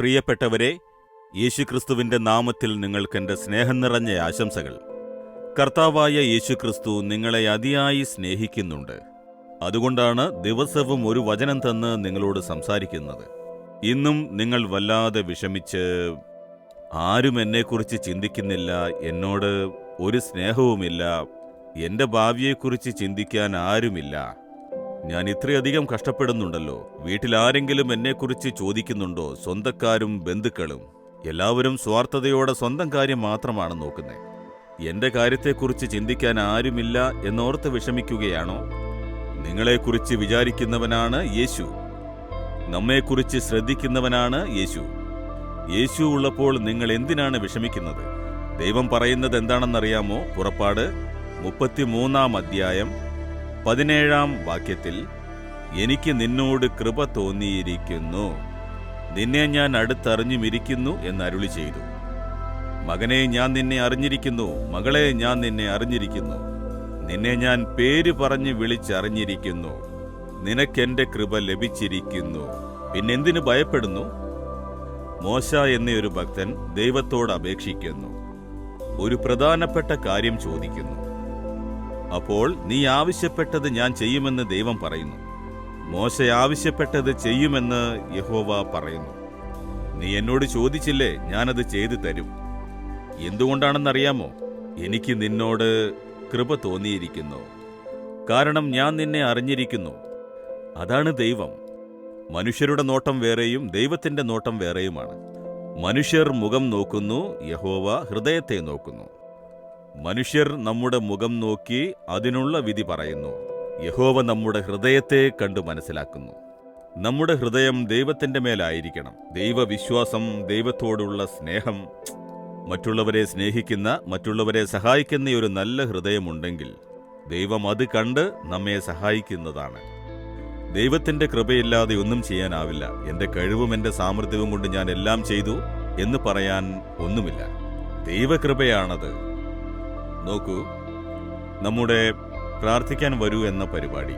പ്രിയപ്പെട്ടവരെ യേശുക്രിസ്തുവിന്റെ നാമത്തിൽ നിങ്ങൾക്കെന്റെ സ്നേഹം നിറഞ്ഞ ആശംസകൾ. കർത്താവായ യേശുക്രിസ്തു നിങ്ങളെ അതിയായി സ്നേഹിക്കുന്നുണ്ട്. അതുകൊണ്ടാണ് ദിവസവും ഒരു വചനം തന്ന് നിങ്ങളോട് സംസാരിക്കുന്നത്. ഇന്നും നിങ്ങൾ വല്ലാതെ വിഷമിച്ച് ആരും എന്നെക്കുറിച്ച് ചിന്തിക്കുന്നില്ല എന്നോട് ഒരു സ്നേഹവുമില്ല എന്റെ ഭാവിയെക്കുറിച്ച് ചിന്തിക്കാൻ ആരുമില്ല. ഞാൻ ഇത്രയധികം കഷ്ടപ്പെടുന്നുണ്ടല്ലോ. വീട്ടിലാരെങ്കിലും എന്നെക്കുറിച്ച് ചോദിക്കുന്നുണ്ടോ? സ്വന്തക്കാരും ബന്ധുക്കളും. എല്ലാവരും സ്വാർത്ഥതയോടെ സ്വന്തം കാര്യം മാത്രമാണ് നോക്കുന്നത് എന്റെ കാര്യത്തെക്കുറിച്ച് ചിന്തിക്കാൻ ആരുമില്ല എന്നോർത്ത് വിഷമിക്കുകയാണോ? നിങ്ങളെക്കുറിച്ച് വിചാരിക്കുന്നവനാണ് യേശു. നമ്മെക്കുറിച്ച് ശ്രദ്ധിക്കുന്നവനാണ് യേശു. യേശു ഉള്ളപ്പോൾ നിങ്ങൾ എന്തിനാണ് വിഷമിക്കുന്നത്? ദൈവം പറയുന്നത് എന്താണെന്നറിയാമോ? പുറപ്പാട് മുപ്പത്തിമൂന്നാം അധ്യായം പതിനേഴാം വാക്യത്തിൽ എനിക്ക് നിന്നോട് കൃപ തോന്നിയിരിക്കുന്നു. നിന്നെ ഞാൻ അടുത്തറിഞ്ഞുമിരിക്കുന്നു എന്ന് അരുളി ചെയ്തു. മകനെ ഞാൻ നിന്നെ അറിഞ്ഞിരിക്കുന്നു. മകളെ ഞാൻ നിന്നെ അറിഞ്ഞിരിക്കുന്നു. നിന്നെ ഞാൻ പേര് പറഞ്ഞ് വിളിച്ചറിഞ്ഞിരിക്കുന്നു. നിനക്കെന്റെ കൃപ ലഭിച്ചിരിക്കുന്നു. പിന്നെന്തിനു ഭയപ്പെടുന്നു? മോശ എന്നൊരു ഭക്തൻ ദൈവത്തോട് അപേക്ഷിക്കുന്നു. ഒരു പ്രധാനപ്പെട്ട കാര്യം ചോദിക്കുന്നു. അപ്പോൾ നീ ആവശ്യപ്പെട്ടത് ഞാൻ ചെയ്യുമെന്ന് ദൈവം പറയുന്നു. മോശ ആവശ്യപ്പെട്ടത് ചെയ്യുമെന്ന് യഹോവ പറയുന്നു. നീ എന്നോട് ചോദിച്ചില്ലേ ഞാനത് ചെയ്തു തരും. എന്തുകൊണ്ടാണെന്നറിയാമോ? എനിക്ക് നിന്നോട് കൃപ തോന്നിയിരിക്കുന്നു. കാരണം ഞാൻ നിന്നെ അറിഞ്ഞിരിക്കുന്നു. അതാണ് ദൈവം. മനുഷ്യരുടെ നോട്ടം വേറെയും ദൈവത്തിന്റെ നോട്ടം വേറെയുമാണ്. മനുഷ്യർ മുഖം നോക്കുന്നു യഹോവ ഹൃദയത്തെ നോക്കുന്നു. മനുഷ്യർ നമ്മുടെ മുഖം നോക്കി അതിനുള്ള വിധി പറയുന്നു. യഹോവ നമ്മുടെ ഹൃദയത്തെ കണ്ടു മനസ്സിലാക്കുന്നു. നമ്മുടെ ഹൃദയം ദൈവത്തിന്റെ മേലായിരിക്കണം. ദൈവവിശ്വാസം ദൈവത്തോടുള്ള സ്നേഹം. മറ്റുള്ളവരെ സ്നേഹിക്കുന്ന മറ്റുള്ളവരെ സഹായിക്കുന്ന ഒരു നല്ല ഹൃദയമുണ്ടെങ്കിൽ ദൈവം അത് കണ്ട് നമ്മെ സഹായിക്കുന്നതാണ്. ദൈവത്തിന്റെ കൃപയില്ലാതെ ഒന്നും ചെയ്യാനാവില്ല. എന്റെ കഴിവും എന്റെ സാമർഥ്യവും കൊണ്ട് ഞാൻ എല്ലാം ചെയ്തു എന്ന് പറയാൻ ഒന്നുമില്ല. ദൈവകൃപയാണത്. നോക്കൂ നമ്മുടെ പ്രാർത്ഥിക്കാൻ വരൂ എന്ന പരിപാടി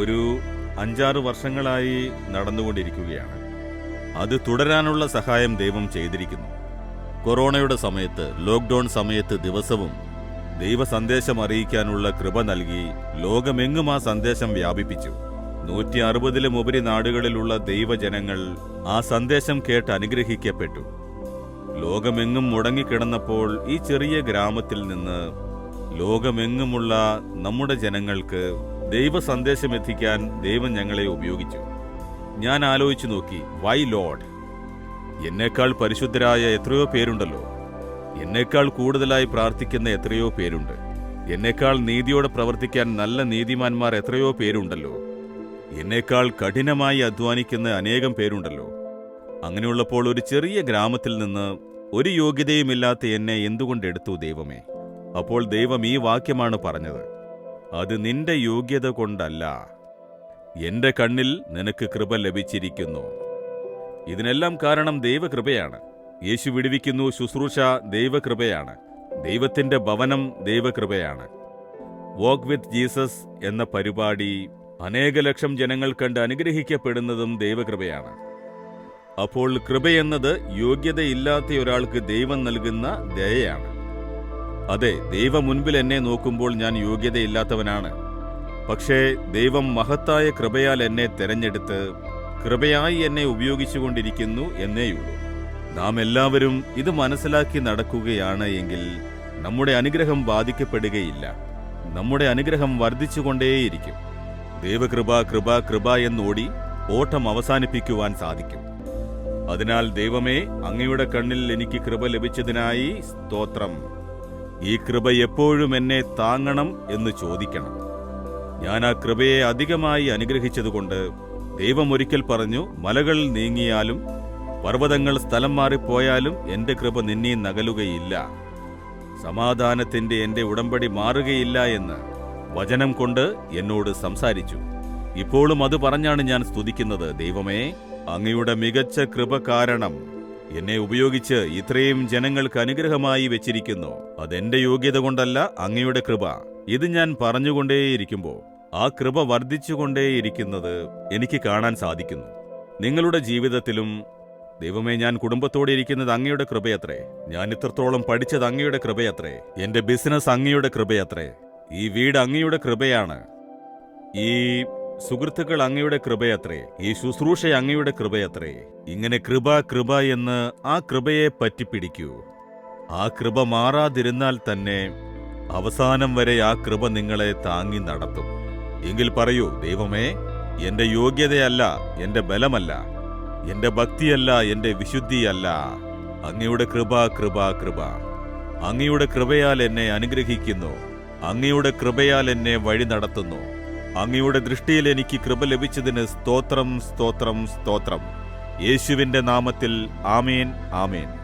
ഒരു അഞ്ചാറ് വർഷങ്ങളായി നടന്നുകൊണ്ടിരിക്കുകയാണ്. അത് തുടരാനുള്ള സഹായം ദൈവം ചെയ്തിരിക്കുന്നു. കൊറോണയുടെ സമയത്ത് ലോക്ക്ഡൗൺ സമയത്ത് ദിവസവും ദൈവ സന്ദേശം അറിയിക്കാനുള്ള കൃപ നൽകി ലോകമെങ്ങും ആ സന്ദേശം വ്യാപിപ്പിച്ചു. നൂറ്റി അറുപതിലും ഉപരി നാടുകളിലുള്ള ദൈവജനങ്ങൾ ആ സന്ദേശം കേട്ട് അനുഗ്രഹിക്കപ്പെട്ടു ലോകമെങ്ങും മുടങ്ങിക്കിടന്നപ്പോൾ ഈ ചെറിയ ഗ്രാമത്തിൽ നിന്ന് ലോകമെങ്ങുമുള്ള നമ്മുടെ ജനങ്ങൾക്ക് ദൈവ സന്ദേശം എത്തിക്കാൻ ദൈവം ഞങ്ങളെ ഉപയോഗിച്ചു. ഞാൻ ആലോചിച്ചു നോക്കി വൈ ലോഡ്? എന്നേക്കാൾ പരിശുദ്ധരായ എത്രയോ പേരുണ്ടല്ലോ. എന്നേക്കാൾ കൂടുതലായി പ്രാർത്ഥിക്കുന്ന എത്രയോ പേരുണ്ട്. എന്നേക്കാൾ നീതിയോടെ പ്രവർത്തിക്കാൻ നല്ല നീതിമാന്മാർ എത്രയോ പേരുണ്ടല്ലോ. എന്നേക്കാൾ കഠിനമായി അധ്വാനിക്കുന്ന അനേകം പേരുണ്ടല്ലോ. അങ്ങനെയുള്ളപ്പോൾ ഒരു ചെറിയ ഗ്രാമത്തിൽ നിന്ന് ഒരു യോഗ്യതയുമില്ലാത്ത എന്നെ എന്തുകൊണ്ട് എടുത്തു ദൈവമേ? അപ്പോൾ ദൈവം ഈ വാക്യമാണ് പറഞ്ഞത്. അത് നിന്റെ യോഗ്യത കൊണ്ടല്ല. എന്റെ കണ്ണിൽ നിനക്ക് കൃപ ലഭിച്ചിരിക്കുന്നു. ഇതിനെല്ലാം കാരണം ദൈവകൃപയാണ്. യേശു വിടുവിക്കുന്നു ശുശ്രൂഷ ദൈവകൃപയാണ്. ദൈവത്തിന്റെ ഭവനം ദൈവകൃപയാണ്. വോക്ക് വിത്ത് ജീസസ് എന്ന പരിപാടി അനേക ലക്ഷം ജനങ്ങൾ കണ്ട് അനുഗ്രഹിക്കപ്പെടുന്നതും ദൈവകൃപയാണ്. അപ്പോൾ കൃപയെന്നത് യോഗ്യതയില്ലാത്ത ഒരാൾക്ക് ദൈവം നൽകുന്ന ദയയാണ്. അതെ ദൈവം മുൻപിൽ എന്നെ നോക്കുമ്പോൾ ഞാൻ യോഗ്യതയില്ലാത്തവനാണ്. പക്ഷേ ദൈവം മഹത്തായ കൃപയാൽ എന്നെ തെരഞ്ഞെടുത്ത് കൃപയായി എന്നെ ഉപയോഗിച്ചുകൊണ്ടിരിക്കുന്നു എന്നേയുള്ളൂ. നാം എല്ലാവരും ഇത് മനസ്സിലാക്കി നടക്കുകയാണ് എങ്കിൽ നമ്മുടെ അനുഗ്രഹം ബാധിക്കപ്പെടുകയില്ല. നമ്മുടെ അനുഗ്രഹം വർദ്ധിച്ചുകൊണ്ടേയിരിക്കും. ദൈവകൃപ കൃപ കൃപ എന്നോടി ഓട്ടം അവസാനിപ്പിക്കുവാൻ സാധിക്കും. അതിനാൽ ദൈവമേ അങ്ങയുടെ കണ്ണിൽ എനിക്ക് കൃപ ലഭിച്ചതിനായി സ്തോത്രം. ഈ കൃപ എപ്പോഴും എന്നെ താങ്ങണം എന്ന് ചോദിക്കണം. ഞാൻ ആ കൃപയെ അധികമായി അനുഗ്രഹിച്ചതുകൊണ്ട് ദൈവം ഒരിക്കൽ പറഞ്ഞു മലകൾ നീങ്ങിയാലും പർവതങ്ങൾ സ്ഥലം മാറിപ്പോയാലും എന്റെ കൃപ നിന്നെ നകലുകയില്ല. സമാധാനത്തിന്റെ എന്റെ ഉടമ്പടി മാറുകയില്ല എന്ന് വചനം കൊണ്ട് എന്നോട് സംസാരിച്ചു. ഇപ്പോഴും അത് പറഞ്ഞാണ് ഞാൻ സ്തുതിക്കുന്നത്. ദൈവമേ അങ്ങയുടെ മികച്ച കൃപ കാരണം എന്നെ ഉപയോഗിച്ച് ഇത്രയും ജനങ്ങൾക്ക് അനുഗ്രഹമായി വെച്ചിരിക്കുന്നു. അതെന്റെ യോഗ്യത കൊണ്ടല്ല അങ്ങയുടെ കൃപ. ഇത് ഞാൻ പറഞ്ഞുകൊണ്ടേയിരിക്കുമ്പോൾ ആ കൃപ വർദ്ധിച്ചുകൊണ്ടേയിരിക്കുന്നത് എനിക്ക് കാണാൻ സാധിക്കുന്നു. നിങ്ങളുടെ ജീവിതത്തിലും ദൈവമേ ഞാൻ കുടുംബത്തോടെ ഇരിക്കുന്നത് അങ്ങയുടെ കൃപയത്രേ. ഞാൻ ഇത്രത്തോളം പഠിച്ചത് അങ്ങയുടെ കൃപയത്രേ. എന്റെ ബിസിനസ് അങ്ങയുടെ കൃപയത്രേ. ഈ വീട് അങ്ങയുടെ കൃപയാണ്. ഈ സുഹൃത്തുക്കൾ അങ്ങയുടെ കൃപയത്രേ. ഈ ശുശ്രൂഷ അങ്ങയുടെ കൃപയത്രേ. ഇങ്ങനെ കൃപ കൃപ എന്ന് ആ കൃപയെ പറ്റിപ്പിടിക്കൂ ആ കൃപ മാറാതിരുന്നാൽ തന്നെ അവസാനം വരെ ആ കൃപ നിങ്ങളെ താങ്ങി നടത്തും. എങ്കിൽ പറയൂ ദൈവമേ എന്റെ യോഗ്യതയല്ല എന്റെ ബലമല്ല എന്റെ ഭക്തിയല്ല എന്റെ വിശുദ്ധിയല്ല. അങ്ങയുടെ കൃപ കൃപ കൃപ. അങ്ങയുടെ കൃപയാൽ എന്നെ അനുഗ്രഹിക്കുന്നു. അങ്ങയുടെ കൃപയാൽ എന്നെ വഴി നടത്തുന്നു. അങ്ങയുടെ ദൃഷ്ടിയിൽ എനിക്ക് കൃപ ലഭിച്ചതിന് സ്തോത്രം സ്തോത്രം സ്തോത്രം. യേശുവിന്റെ നാമത്തിൽ ആമേൻ ആമേൻ.